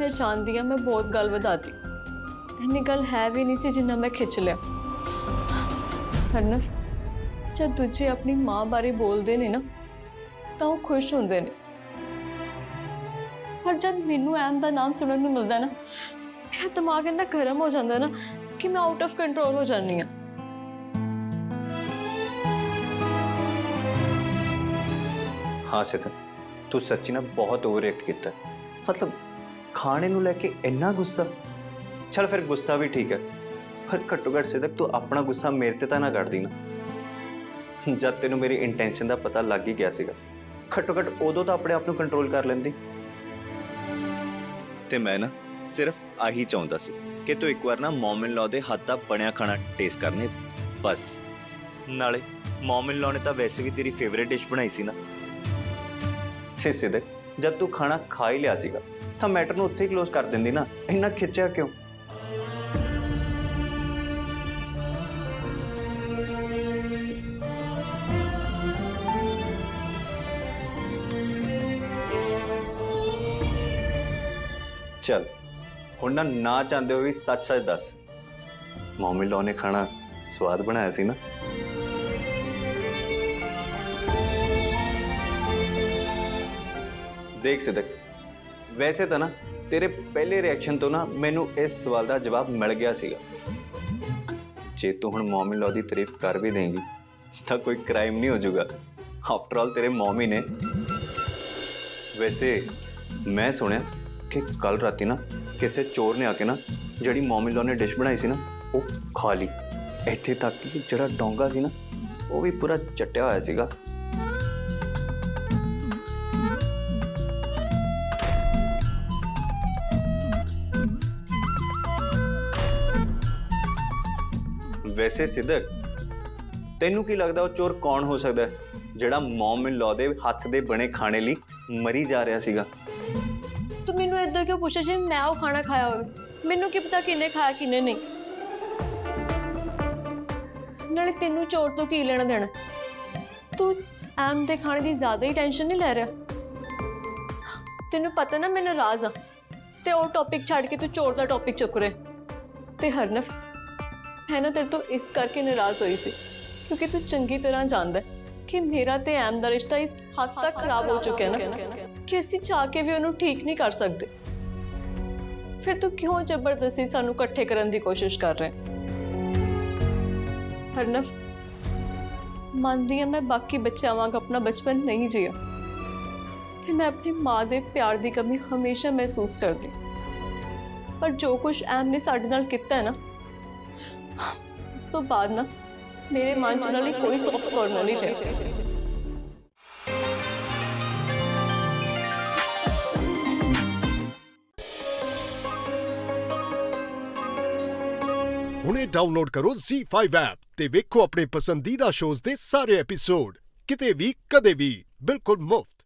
ਮੈਂ ਜਾਣਦੀ ਹਾਂ, ਮੈਂ ਬਹੁਤ ਗੱਲ ਵਧਾਤੀ। ਇੰਨੀ ਗੱਲ ਹੈ ਵੀ ਨਹੀਂ ਸੀ ਜਿੰਨਾ ਮੈਂ ਖਿੱਚ ਲਿਆ। ਹਰਨਰ ਜਦ ਦੂਜੇ ਆਪਣੀ ਮਾਂ ਬਾਰੇ ਬੋਲਦੇ ਨੇ ਨਾ, ਤਾਂ ਉਹ ਖੁਸ਼ ਹੁੰਦੇ ਨੇ। ਪਰ ਜਦ ਮੈਨੂੰ ਐਮ ਦਾ ਨਾਮ ਸੁਣਨ ਨੂੰ ਮਿਲਦਾ ਨਾ, ਮੇਰਾ ਦਿਮਾਗ ਇੰਨਾ ਗਰਮ ਹੋ ਜਾਂਦਾ ਨਾ ਕਿ ਮੈਂ ਆਊਟ ਆਫ ਕੰਟਰੋਲ ਹੋ ਜਾਂਦੀ ਹਾਂ। ਹਾਂ ਸਿਤ ਤੂੰ ਸੱਚੀ ਨਾ ਬਹੁਤ ਓਵਰ ਐਕਟ ਕੀਤਾ। ਮਤਲਬ ਖਾਣੇ ਨੂੰ ਲੈ ਕੇ ਇੰਨਾ ਗੁੱਸਾ? ਚਲ ਫਿਰ ਗੁੱਸਾ ਵੀ ਠੀਕ ਹੈ ਪਰ ਘੱਟੋ ਘੱਟ ਸਿਦਕ ਤੂੰ ਆਪਣਾ ਗੁੱਸਾ ਮੇਰੇ ਤੇ ਤਾਂ ਨਾ ਕੱਢਦੀ ਨਾ। ਜਦ ਤੈਨੂੰ ਮੇਰੀ ਇੰਟੈਂਸ਼ਨ ਦਾ ਪਤਾ ਲੱਗ ਹੀ ਗਿਆ ਸੀਗਾ ਘੱਟੋ ਘੱਟ ਉਦੋਂ ਤਾਂ ਆਪਣੇ ਆਪ ਨੂੰ ਕੰਟਰੋਲ ਕਰ ਲੈਂਦੀ। ਤੇ ਮੈਂ ਨਾ ਸਿਰਫ ਆਹੀ ਚਾਹੁੰਦਾ ਸੀ ਕਿ ਤੂੰ ਇੱਕ ਵਾਰ ਨਾ ਮਮ ਲਾਅ ਦੇ ਹੱਥ ਦਾ ਬਣਿਆ ਖਾਣਾ ਟੇਸਟ ਕਰਨੇ ਬਸ। ਨਾਲੇ ਮਮ ਲਾਅ ਨੇ ਤਾਂ ਵੈਸੇ ਵੀ ਤੇਰੀ ਫੇਵਰੇਟ ਡਿਸ਼ ਬਣਾਈ ਸੀ ਨਾ। ਸੀ ਸਿਦਕ ਜਦ ਤੂੰ ਖਾਣਾ ਖਾ ਹੀ ਲਿਆ ਸੀਗਾ ਤਾਂ ਮੈਟਰ ਨੂੰ ਉੱਥੇ ਹੀ ক্লোਜ਼ ਕਰ ਦਿੰਦੀ ਨਾ, ਇੰਨਾ ਖਿੱਚਿਆ ਕਿਉਂ? ਚਲ, ਹੁਣ ਨਾ ਨਾ ਚਾਹੁੰਦੇ ਹੋ ਵੀ ਸੱਚ ਸੱਚ ਦੱਸ। ਮੌਮੀ ਲੋ ਨੇ ਖਾਣਾ ਸਵਾਦ ਬਣਾਇਆ ਸੀ ਨਾ। ਦੇਖ ਸਿਦਕ ਵੈਸੇ ਤਾਂ ਨਾ, ਤੇਰੇ ਪਹਿਲੇ ਰਿਐਕਸ਼ਨ ਤੋਂ ਨਾ ਮੈਨੂੰ ਇਸ ਸਵਾਲ ਦਾ ਜਵਾਬ ਮਿਲ ਗਿਆ ਸੀਗਾ। ਜੇ ਤੂੰ ਹੁਣ ਮੌਮੀ ਲੋ ਦੀ ਤਾਰੀਫ ਕਰ ਵੀ ਦੇਂਗੀ, ਤਾਂ ਕੋਈ ਕ੍ਰਾਈਮ ਨਹੀਂ ਹੋ ਜਾਊਗਾ। ਆਫਟਰ ਆਲ ਤੇਰੇ ਮੌਮੀ ਨੇ। ਵੈਸੇ ਮੈਂ ਸੁਣਿਆ ਕਿ ਕੱਲ ਰਾਤੀ ਨਾ ਕਿਸੇ ਚੋਰ ਨੇ ਆ ਕੇ ਨਾ, ਜਿਹੜੀ ਮੌਮੀ ਲੋ ਨੇ ਡਿਸ਼ ਬਣਾਈ ਸੀ ਨਾ, ਉਹ ਖਾ ਲਈ। ਇੱਥੇ ਤੱਕ ਕਿ ਜਿਹੜਾ ਡੋਂਗਾ ਸੀ ਨਾ, ਉਹ ਵੀ ਪੂਰਾ ਚਟਿਆ ਹੋਇਆ ਸੀਗਾ। ਵੈਸੇ ਸਿੱਧਕ ਤੈਨੂੰ ਕੀ ਲੱਗਦਾ ਉਹ ਚੋਰ ਕੌਣ ਹੋ ਸਕਦਾ ਹੈ, ਜਿਹੜਾ ਮਮ ਇਨ ਲਾਅ ਦੇ ਹੱਥ ਦੇ ਬਣੇ ਖਾਣੇ ਲਈ ਮਰੀ ਜਾ ਰਿਹਾ ਸੀਗਾ? ਤੂੰ ਮੈਨੂੰ ਇਦਾਂ ਕਿਉਂ ਪੁੱਛਿਆ ਜੇ ਮੈਂ ਉਹ ਖਾਣਾ ਖਾਇਆ ਹੋਵੇ? ਮੈਨੂੰ ਕੀ ਪਤਾ ਕਿੰਨੇ ਖਾਇਆ ਕਿੰਨੇ ਨਹੀਂ। ਨਾਲੇ ਤੈਨੂੰ ਚੋਰ ਤੋਂ ਕੀ ਲੈਣਾ ਦੇਣਾ? ਤੂੰ ਐਮ ਦੇ ਖਾਣੇ ਦੀ ਜ਼ਿਆਦਾ ਹੀ ਟੈਨਸ਼ਨ ਨਹੀਂ ਲੈ ਰਿਹਾ। ਤੈਨੂੰ ਪਤਾ ਨਾ ਮੈਨੂੰ ਰਾਜ ਆ। ਤੇ ਉਹ ਟੌਪਿਕ ਛੱਡ ਕੇ ਤੂੰ ਚੋਰ ਦਾ ਟੌਪਿਕ ਚੁੱਕ ਰਿਹਾ। ਤੇ ਹਰਨਫ ਮੈਂ ਨਾ ਤੇਰੇ ਤੋਂ ਇਸ ਕਰਕੇ ਨਾਰਾਜ਼ ਹੋਈ ਸੀ ਕਿਉਂਕਿ ਤੂੰ ਚੰਗੀ ਤਰ੍ਹਾਂ ਜਾਣਦਾ ਕਿ ਮੇਰਾ ਤੇ ਐਮ ਦਾ ਰਿਸ਼ਤਾ ਇਸ ਹੱਦ ਤੱਕ ਖਰਾਬ ਹੋ ਚੁੱਕਿਆ ਨਾ ਕਿ ਅਸੀਂ ਚਾਹ ਕੇ ਵੀ ਉਹਨੂੰ ਠੀਕ ਨਹੀਂ ਕਰ ਸਕਦੇ। ਫਿਰ ਤੂੰ ਕਿਉਂ ਜ਼ਬਰਦਸਤੀ ਸਾਨੂੰ ਇਕੱਠੇ ਕਰਨ ਦੀ ਕੋਸ਼ਿਸ਼ ਕਰ ਰਿਹਾ ਹੈ? ਹਰਨਵ ਮੰਨਦੀ ਹਾਂ ਮੈਂ ਬਾਕੀ ਬੱਚਿਆਂ ਵਾਂਗ ਆਪਣਾ ਬਚਪਨ ਨਹੀਂ ਜੀਆ ਤੇ ਮੈਂ ਆਪਣੀ ਮਾਂ ਦੇ ਪਿਆਰ ਦੀ ਕਮੀ ਹਮੇਸ਼ਾ ਮਹਿਸੂਸ ਕਰਦੀ। ਪਰ ਜੋ ਕੁਝ ਐਮ ਨੇ ਸਾਡੇ ਨਾਲ ਕੀਤਾ ਹੈ ਨਾ ਉਸ ਤੋਂ ਬਾਅਦ ਨਾ ਮੇਰੇ ਮਨ ਚ ਨਾਲ ਕੋਈ ਸੌਫਟ ਕਾਰਨਰ ਨਹੀਂ ਰਿਹਾ ਹੁਣੇ ਡਾਊਨਲੋਡ ਕਰੋ Z5 ਐਪ ਤੇ ਵੇਖੋ ਆਪਣੇ ਪਸੰਦੀਦਾ ਸ਼ੋਜ਼ ਦੇ ਸਾਰੇ ਐਪੀਸੋਡ ਕਿਤੇ ਵੀ, ਕਦੇ ਵੀ, ਬਿਲਕੁਲ ਮੁਫਤ।